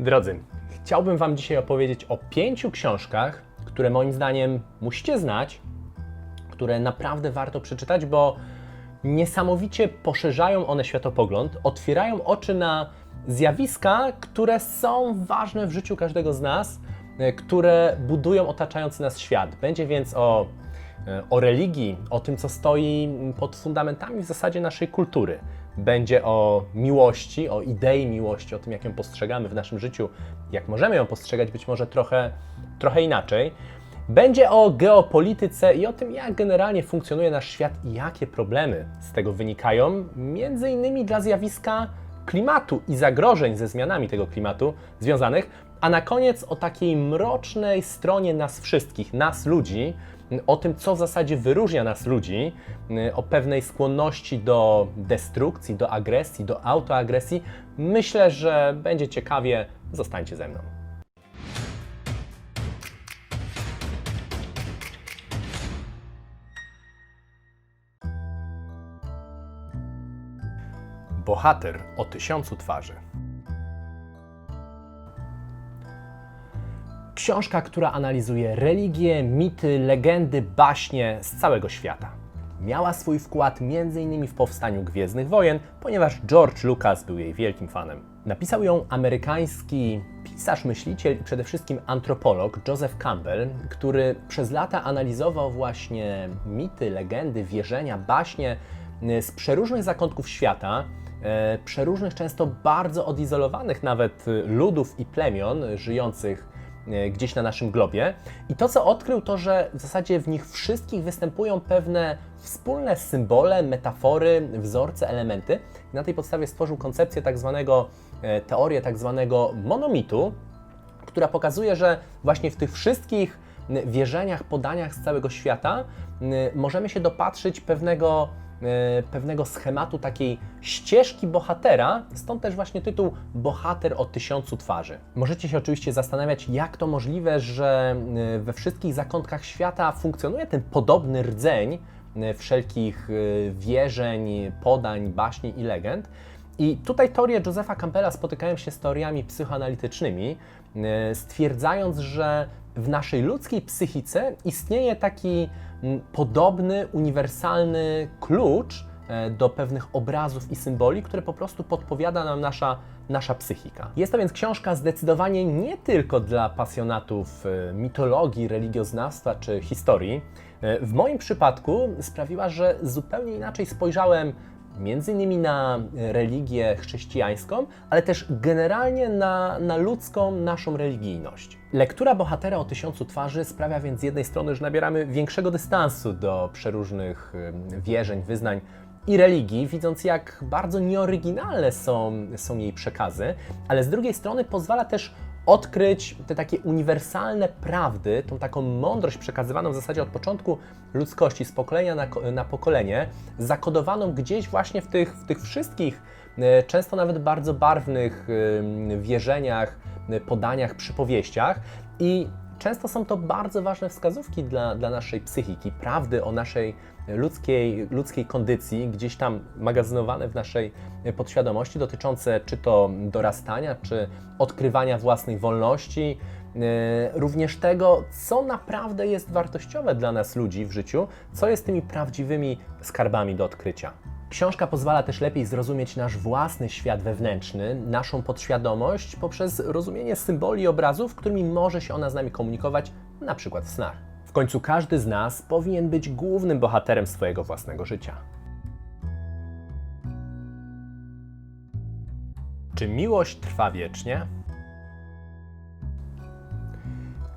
Drodzy, chciałbym Wam dzisiaj opowiedzieć o pięciu książkach, które moim zdaniem musicie znać, które naprawdę warto przeczytać, bo niesamowicie poszerzają one światopogląd, otwierają oczy na zjawiska, które są ważne w życiu każdego z nas, e, które budują otaczający nas świat. Będzie więc o, e, o religii, o tym, co stoi pod fundamentami w zasadzie naszej kultury. Będzie o miłości, o idei miłości, o tym, jak ją postrzegamy w naszym życiu, jak możemy ją postrzegać być może trochę, trochę inaczej. Będzie o geopolityce i o tym, jak generalnie funkcjonuje nasz świat i jakie problemy z tego wynikają, między innymi dla zjawiska klimatu i zagrożeń ze zmianami tego klimatu związanych, a na koniec o takiej mrocznej stronie nas wszystkich, nas ludzi, o tym, co w zasadzie wyróżnia nas ludzi, o pewnej skłonności do destrukcji, do agresji, do autoagresji. Myślę, że będzie ciekawie. Zostańcie ze mną. Bohater o tysiącu twarzy. Książka, która analizuje religie, mity, legendy, baśnie z całego świata. Miała swój wkład m.in. w powstaniu Gwiezdnych Wojen, ponieważ George Lucas był jej wielkim fanem. Napisał ją amerykański pisarz, myśliciel i przede wszystkim antropolog Joseph Campbell, który przez lata analizował właśnie mity, legendy, wierzenia, baśnie y, z przeróżnych zakątków świata, e, przeróżnych, często bardzo odizolowanych nawet y, ludów i plemion żyjących gdzieś na naszym globie. I to, co odkrył, to, że w zasadzie w nich wszystkich występują pewne wspólne symbole, metafory, wzorce, elementy. I na tej podstawie stworzył koncepcję tak zwanego, e, teorię tak zwanego monomitu, która pokazuje, że właśnie w tych wszystkich wierzeniach, podaniach z całego świata możemy się dopatrzyć pewnego, e, pewnego schematu takiej ścieżki bohatera, stąd też właśnie tytuł Bohater o tysiącu twarzy. Możecie się oczywiście zastanawiać, jak to możliwe, że e, we wszystkich zakątkach świata funkcjonuje ten podobny rdzeń e, wszelkich e, wierzeń, podań, baśni i legend. I tutaj teorie Josepha Campbella spotykają się z teoriami psychoanalitycznymi, e, stwierdzając, że w naszej ludzkiej psychice istnieje taki mm, podobny, uniwersalny klucz e, do pewnych obrazów i symboli, które po prostu podpowiada nam nasza, nasza psychika. Jest to więc książka zdecydowanie nie tylko dla pasjonatów e, mitologii, religioznawstwa czy historii. E, W moim przypadku sprawiła, że zupełnie inaczej spojrzałem między innymi na religię chrześcijańską, ale też generalnie na, na ludzką, naszą religijność. Lektura bohatera o tysiącu twarzy sprawia więc z jednej strony, że nabieramy większego dystansu do przeróżnych wierzeń, wyznań i religii, widząc jak bardzo nieoryginalne są, są jej przekazy, ale z drugiej strony pozwala też odkryć te takie uniwersalne prawdy, tą taką mądrość przekazywaną w zasadzie od początku ludzkości, z pokolenia na, na pokolenie, zakodowaną gdzieś właśnie w tych, w tych wszystkich, e, często nawet bardzo barwnych wierzeniach, e, podaniach, przypowieściach. I często są to bardzo ważne wskazówki dla, dla naszej psychiki, prawdy o naszej ludzkiej, ludzkiej kondycji, gdzieś tam magazynowane w naszej podświadomości, dotyczące czy to dorastania, czy odkrywania własnych wolności, e, również tego, co naprawdę jest wartościowe dla nas ludzi w życiu, co jest tymi prawdziwymi skarbami do odkrycia. Książka pozwala też lepiej zrozumieć nasz własny świat wewnętrzny, naszą podświadomość poprzez rozumienie symboli i obrazów, którymi może się ona z nami komunikować, na przykład w snach. W końcu każdy z nas powinien być głównym bohaterem swojego własnego życia. Czy miłość trwa wiecznie?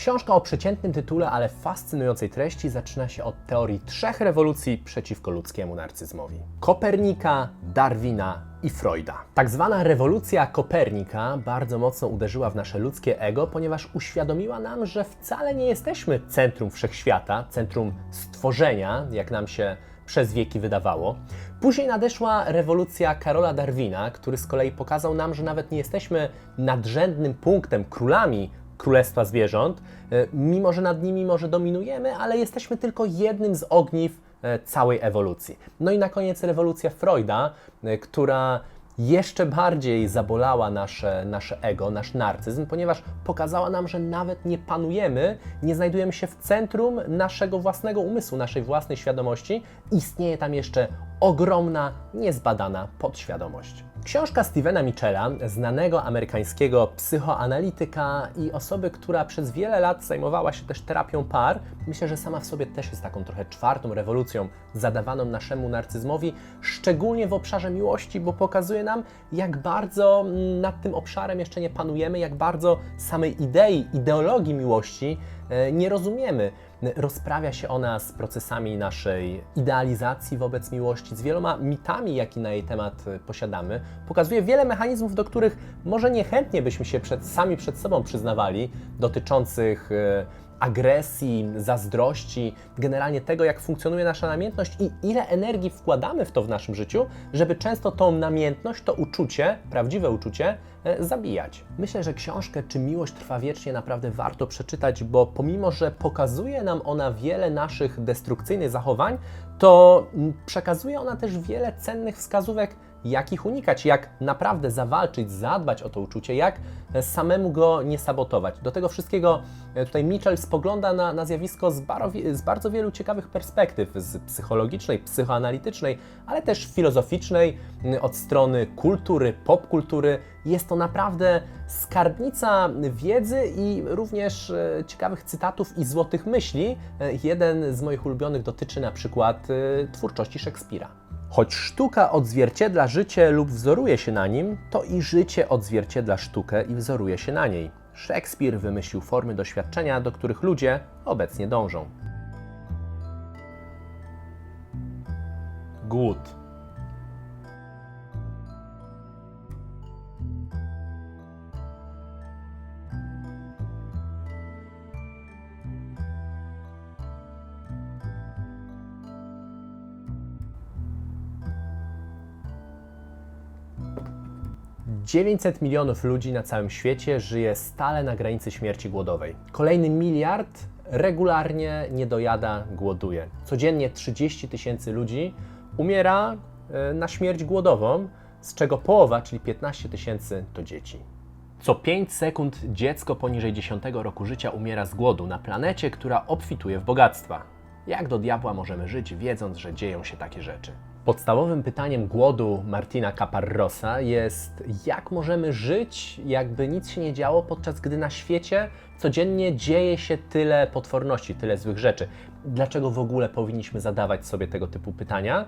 Książka o przeciętnym tytule, ale fascynującej treści zaczyna się od teorii trzech rewolucji przeciwko ludzkiemu narcyzmowi: Kopernika, Darwina i Freuda. Tak zwana rewolucja Kopernika bardzo mocno uderzyła w nasze ludzkie ego, ponieważ uświadomiła nam, że wcale nie jesteśmy centrum wszechświata, centrum stworzenia, jak nam się przez wieki wydawało. Później nadeszła rewolucja Karola Darwina, który z kolei pokazał nam, że nawet nie jesteśmy nadrzędnym punktem, królami królestwa zwierząt, e, mimo że nad nimi może dominujemy, ale jesteśmy tylko jednym z ogniw e, całej ewolucji. No i na koniec rewolucja Freuda, e, która jeszcze bardziej zabolała nasze, nasze ego, nasz narcyzm, ponieważ pokazała nam, że nawet nie panujemy, nie znajdujemy się w centrum naszego własnego umysłu, naszej własnej świadomości. Istnieje tam jeszcze ogromna, niezbadana podświadomość. Książka Stevena Michela, znanego amerykańskiego psychoanalityka i osoby, która przez wiele lat zajmowała się też terapią par, myślę, że sama w sobie też jest taką trochę czwartą rewolucją zadawaną naszemu narcyzmowi, szczególnie w obszarze miłości, bo pokazuje nam, jak bardzo mm, nad tym obszarem jeszcze nie panujemy, jak bardzo samej idei, ideologii miłości e, nie rozumiemy. Rozprawia się ona z procesami naszej idealizacji wobec miłości, z wieloma mitami, jakie na jej temat e, posiadamy. Pokazuje wiele mechanizmów, do których może niechętnie byśmy się przed, sami przed sobą przyznawali, dotyczących e, agresji, zazdrości, generalnie tego, jak funkcjonuje nasza namiętność i ile energii wkładamy w to w naszym życiu, żeby często tą namiętność, to uczucie, prawdziwe uczucie, zabijać. Myślę, że książkę Czy miłość trwa wiecznie naprawdę warto przeczytać, bo pomimo, że pokazuje nam ona wiele naszych destrukcyjnych zachowań, to mm, przekazuje ona też wiele cennych wskazówek, jak ich unikać, jak naprawdę zawalczyć, zadbać o to uczucie, jak e, samemu go nie sabotować. Do tego wszystkiego e, tutaj Mitchell spogląda na, na zjawisko z, z bardzo wielu ciekawych perspektyw, z psychologicznej, psychoanalitycznej, ale też filozoficznej, od strony kultury, popkultury. Jest to naprawdę skarbnica wiedzy i również e, ciekawych cytatów i złotych myśli. Jeden z moich ulubionych dotyczy na przykład twórczości Szekspira. Choć sztuka odzwierciedla życie lub wzoruje się na nim, to i życie odzwierciedla sztukę i wzoruje się na niej. Szekspir wymyślił formy doświadczenia, do których ludzie obecnie dążą. Głód. Dziewięćset milionów ludzi na całym świecie żyje stale na granicy śmierci głodowej. Kolejny miliard regularnie nie dojada, głoduje. Codziennie 30 tysięcy ludzi umiera e, na śmierć głodową, z czego połowa, czyli 15 tysięcy, to dzieci. Co 5 sekund dziecko poniżej 10 roku życia umiera z głodu na planecie, która obfituje w bogactwa. Jak do diabła możemy żyć, wiedząc, że dzieją się takie rzeczy? Podstawowym pytaniem głodu Martina Caparrosa jest, jak możemy żyć, jakby nic się nie działo, podczas gdy na świecie codziennie dzieje się tyle potworności, tyle złych rzeczy. Dlaczego w ogóle powinniśmy zadawać sobie tego typu pytania?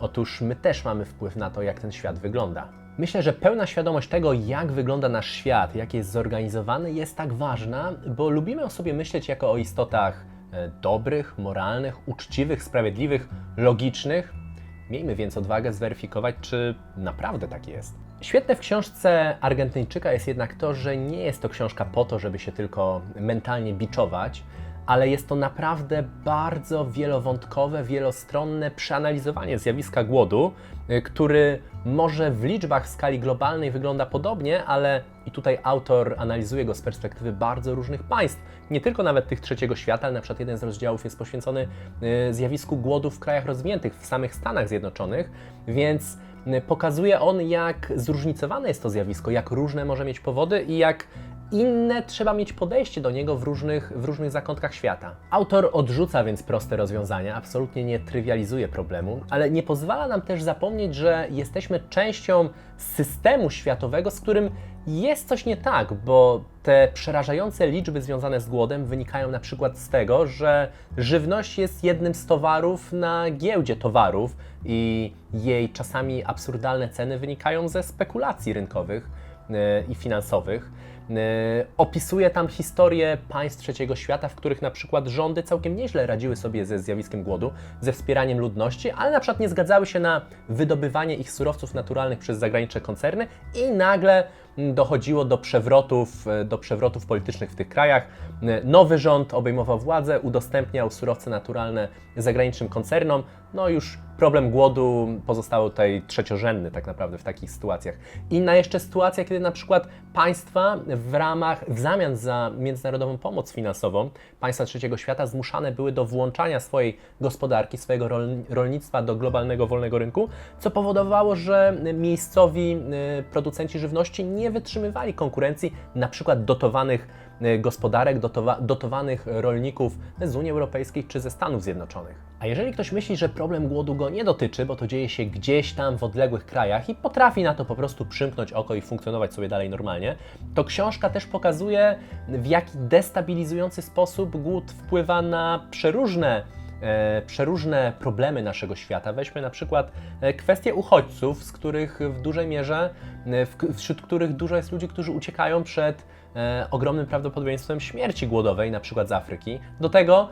Otóż my też mamy wpływ na to, jak ten świat wygląda. Myślę, że pełna świadomość tego, jak wygląda nasz świat, jak jest zorganizowany, jest tak ważna, bo lubimy o sobie myśleć jako o istotach e, dobrych, moralnych, uczciwych, sprawiedliwych, logicznych. Miejmy więc odwagę zweryfikować, czy naprawdę tak jest. Świetne w książce Argentyńczyka jest jednak to, że nie jest to książka po to, żeby się tylko mentalnie biczować, ale jest to naprawdę bardzo wielowątkowe, wielostronne przeanalizowanie zjawiska głodu, y, który może w liczbach w skali globalnej wygląda podobnie, ale i tutaj autor analizuje go z perspektywy bardzo różnych państw, nie tylko nawet tych trzeciego świata, ale na przykład jeden z rozdziałów jest poświęcony y, zjawisku głodu w krajach rozwiniętych, w samych Stanach Zjednoczonych, więc y, pokazuje on, jak zróżnicowane jest to zjawisko, jak różne może mieć powody i jak inne trzeba mieć podejście do niego w różnych, w różnych zakątkach świata. Autor odrzuca więc proste rozwiązania, absolutnie nie trywializuje problemu, ale nie pozwala nam też zapomnieć, że jesteśmy częścią systemu światowego, z którym jest coś nie tak, bo te przerażające liczby związane z głodem wynikają na przykład z tego, że żywność jest jednym z towarów na giełdzie towarów i jej czasami absurdalne ceny wynikają ze spekulacji rynkowych e, i finansowych. E, Opisuje tam historię państw trzeciego świata, w których na przykład rządy całkiem nieźle radziły sobie ze zjawiskiem głodu, ze wspieraniem ludności, ale na przykład nie zgadzały się na wydobywanie ich surowców naturalnych przez zagraniczne koncerny i nagle mm, dochodziło do przewrotów, e, do przewrotów politycznych w tych krajach. E, Nowy rząd obejmował władzę, udostępniał surowce naturalne zagranicznym koncernom. No już problem głodu pozostał tutaj trzeciorzędny tak naprawdę w takich sytuacjach. Inna jeszcze sytuacja, kiedy na przykład państwa w ramach, w zamian za międzynarodową pomoc finansową, państwa trzeciego świata zmuszane były do włączania swojej gospodarki, swojego rol, rolnictwa do globalnego wolnego rynku, co powodowało, że miejscowi y, producenci żywności nie wytrzymywali konkurencji na przykład dotowanych gospodarek, dotowa, dotowanych rolników z Unii Europejskiej czy ze Stanów Zjednoczonych. A jeżeli ktoś myśli, że problem głodu go nie dotyczy, bo to dzieje się gdzieś tam w odległych krajach i potrafi na to po prostu przymknąć oko i funkcjonować sobie dalej normalnie, to książka też pokazuje, w jaki destabilizujący sposób głód wpływa na przeróżne przeróżne problemy naszego świata. Weźmy na przykład e, kwestie uchodźców, z których w dużej mierze, e, wśród których dużo jest ludzi, którzy uciekają przed e, ogromnym prawdopodobieństwem śmierci głodowej, na przykład z Afryki. Do tego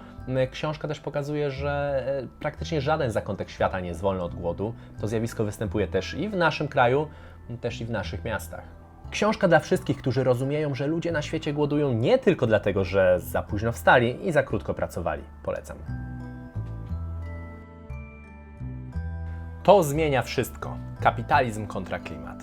książka też pokazuje, że e, praktycznie żaden zakątek świata nie jest wolny od głodu. To zjawisko występuje też i w naszym kraju, też i w naszych miastach. Książka dla wszystkich, którzy rozumieją, że ludzie na świecie głodują nie tylko dlatego, że za późno wstali i za krótko pracowali. Polecam. To zmienia wszystko. Kapitalizm kontra klimat.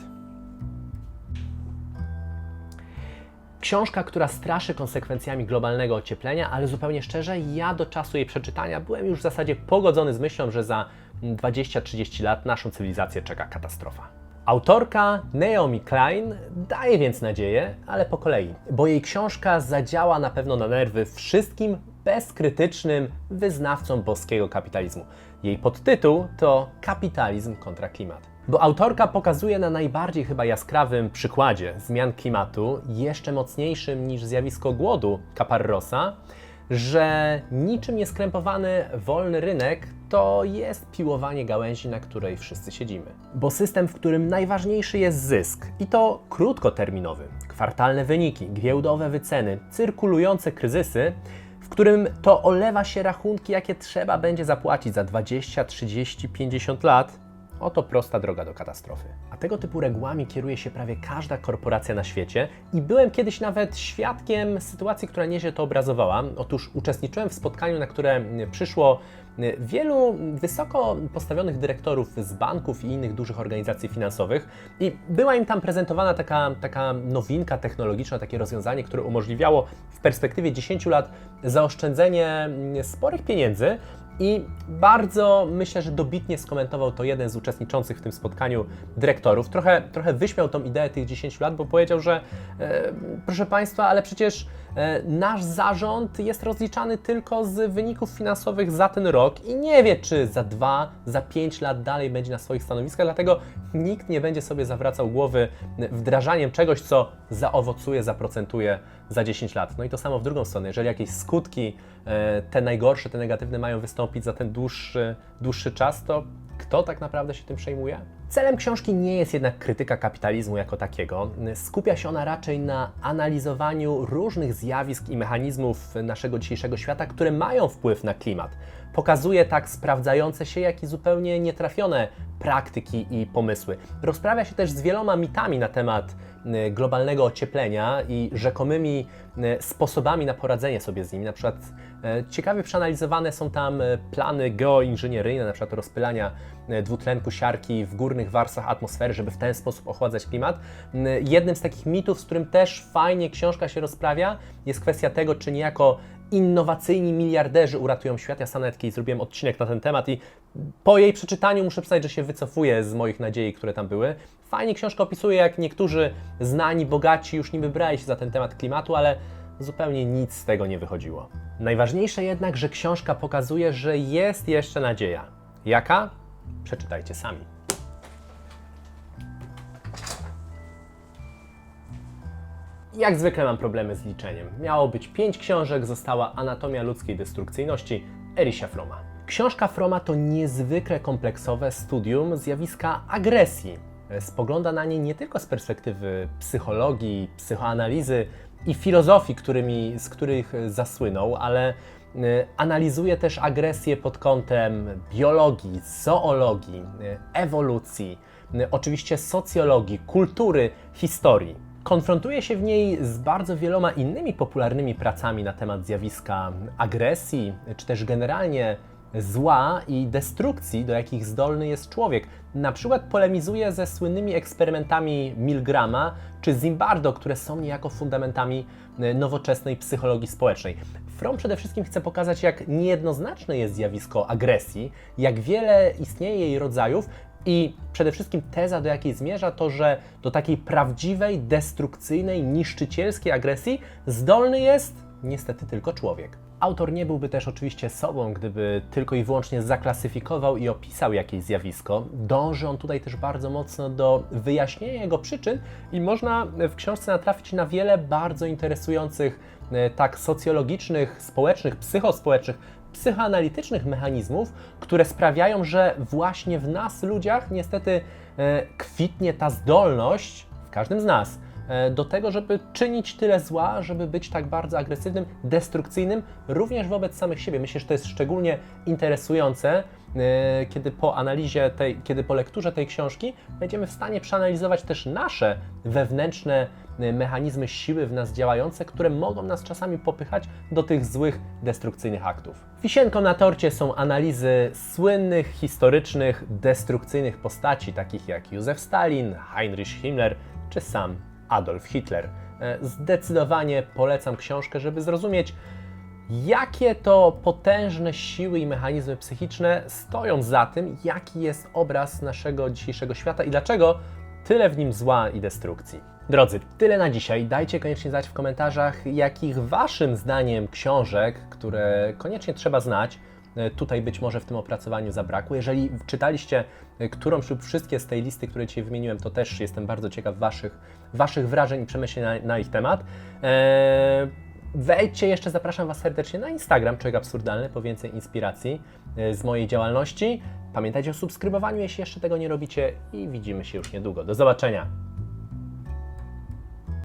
Książka, która straszy konsekwencjami globalnego ocieplenia, ale zupełnie szczerze, ja do czasu jej przeczytania byłem już w zasadzie pogodzony z myślą, że za 20-30 lat naszą cywilizację czeka katastrofa. Autorka Naomi Klein daje więc nadzieję, ale po kolei, bo jej książka zadziała na pewno na nerwy wszystkim bezkrytycznym wyznawcom boskiego kapitalizmu. Jej podtytuł to Kapitalizm kontra klimat. Bo autorka pokazuje na najbardziej chyba jaskrawym przykładzie zmian klimatu, jeszcze mocniejszym niż zjawisko głodu Caparrosa, że niczym nieskrępowany wolny rynek to jest piłowanie gałęzi, na której wszyscy siedzimy. Bo system, w którym najważniejszy jest zysk i to krótkoterminowy, kwartalne wyniki, giełdowe wyceny, cyrkulujące kryzysy, w którym to olewa się rachunki, jakie trzeba będzie zapłacić za 20, 30, 50 lat, Oto prosta droga do katastrofy. A tego typu regułami kieruje się prawie każda korporacja na świecie i byłem kiedyś nawet świadkiem sytuacji, która nieźle to obrazowała. Otóż uczestniczyłem w spotkaniu, na które przyszło wielu wysoko postawionych dyrektorów z banków i innych dużych organizacji finansowych i była im tam prezentowana taka, taka nowinka technologiczna, takie rozwiązanie, które umożliwiało w perspektywie 10 lat zaoszczędzenie sporych pieniędzy i bardzo myślę, że dobitnie skomentował to jeden z uczestniczących w tym spotkaniu dyrektorów. Trochę, trochę wyśmiał tą ideę tych 10 lat, bo powiedział, że e, proszę Państwa, ale przecież nasz zarząd jest rozliczany tylko z wyników finansowych za ten rok i nie wie, czy za dwa, za pięć lat dalej będzie na swoich stanowiskach, dlatego nikt nie będzie sobie zawracał głowy wdrażaniem czegoś, co zaowocuje, zaprocentuje za 10 lat. No i to samo w drugą stronę. Jeżeli jakieś skutki, e, te najgorsze, te negatywne mają wystąpić za ten dłuższy, dłuższy czas, to kto tak naprawdę się tym przejmuje? Celem książki nie jest jednak krytyka kapitalizmu jako takiego. Skupia się ona raczej na analizowaniu różnych zjawisk i mechanizmów naszego dzisiejszego świata, które mają wpływ na klimat. Pokazuje tak sprawdzające się, jak i zupełnie nietrafione praktyki i pomysły. Rozprawia się też z wieloma mitami na temat y, globalnego ocieplenia i rzekomymi y, sposobami na poradzenie sobie z nimi. Na przykład y, ciekawie przeanalizowane są tam plany geoinżynieryjne, na przykład rozpylania dwutlenku siarki w górnych warstwach atmosfery, żeby w ten sposób ochładzać klimat. Jednym z takich mitów, z którym też fajnie książka się rozprawia, jest kwestia tego, czy niejako innowacyjni miliarderzy uratują świat. Ja kiedyś zrobiłem odcinek na ten temat i po jej przeczytaniu muszę przyznać, że się wycofuję z moich nadziei, które tam były. Fajnie książka opisuje, jak niektórzy znani, bogaci już niby brali się za ten temat klimatu, ale zupełnie nic z tego nie wychodziło. Najważniejsze jednak, że książka pokazuje, że jest jeszcze nadzieja. Jaka? Przeczytajcie sami. Jak zwykle mam problemy z liczeniem. Miało być pięć książek, została Anatomia ludzkiej destrukcyjności Erisia Froma. Książka Froma to niezwykle kompleksowe studium zjawiska agresji. Spogląda na nie nie tylko z perspektywy psychologii, psychoanalizy i filozofii, którymi, z których zasłynął, ale y, analizuje też agresję pod kątem biologii, zoologii, y, ewolucji, y, oczywiście socjologii, kultury, historii. Konfrontuje się w niej z bardzo wieloma innymi popularnymi pracami na temat zjawiska agresji, czy też generalnie zła i destrukcji, do jakich zdolny jest człowiek. Na przykład polemizuje ze słynnymi eksperymentami Milgrama czy Zimbardo, które są niejako fundamentami e, nowoczesnej psychologii społecznej. Fromm przede wszystkim chce pokazać, jak niejednoznaczne jest zjawisko agresji, jak wiele istnieje jej rodzajów i przede wszystkim teza, do jakiej zmierza, to że do takiej prawdziwej, destrukcyjnej, niszczycielskiej agresji zdolny jest niestety tylko człowiek. Autor nie byłby też oczywiście sobą, gdyby tylko i wyłącznie zaklasyfikował i opisał jakieś zjawisko. Dąży on tutaj też bardzo mocno do wyjaśnienia jego przyczyn i można w książce natrafić na wiele bardzo interesujących, e, tak socjologicznych, społecznych, psychospołecznych, psychoanalitycznych mechanizmów, które sprawiają, że właśnie w nas, ludziach, niestety e, kwitnie ta zdolność, w każdym z nas, e, do tego, żeby czynić tyle zła, żeby być tak bardzo agresywnym, destrukcyjnym, również wobec samych siebie. Myślę, że to jest szczególnie interesujące, kiedy po analizie tej, kiedy po lekturze tej książki będziemy w stanie przeanalizować też nasze wewnętrzne e, mechanizmy siły w nas działające, które mogą nas czasami popychać do tych złych, destrukcyjnych aktów. Wisienką na torcie są analizy słynnych, historycznych, destrukcyjnych postaci, takich jak Józef Stalin, Heinrich Himmler czy sam Adolf Hitler. E, Zdecydowanie polecam książkę, żeby zrozumieć, jakie to potężne siły i mechanizmy psychiczne stoją za tym, jaki jest obraz naszego dzisiejszego świata i dlaczego tyle w nim zła i destrukcji. Drodzy, tyle na dzisiaj. Dajcie koniecznie znać w komentarzach, jakich Waszym zdaniem książek, które koniecznie trzeba znać, e, tutaj być może w tym opracowaniu zabrakło. Jeżeli czytaliście e, którąś lub wszystkie z tej listy, które dzisiaj wymieniłem, to też jestem bardzo ciekaw Waszych, waszych wrażeń i przemyśleń na, na ich temat. Eee, Wejdźcie jeszcze, zapraszam Was serdecznie na Instagram Człowiek Absurdalny po więcej inspiracji e, z mojej działalności. Pamiętajcie o subskrybowaniu, jeśli jeszcze tego nie robicie i widzimy się już niedługo. Do zobaczenia!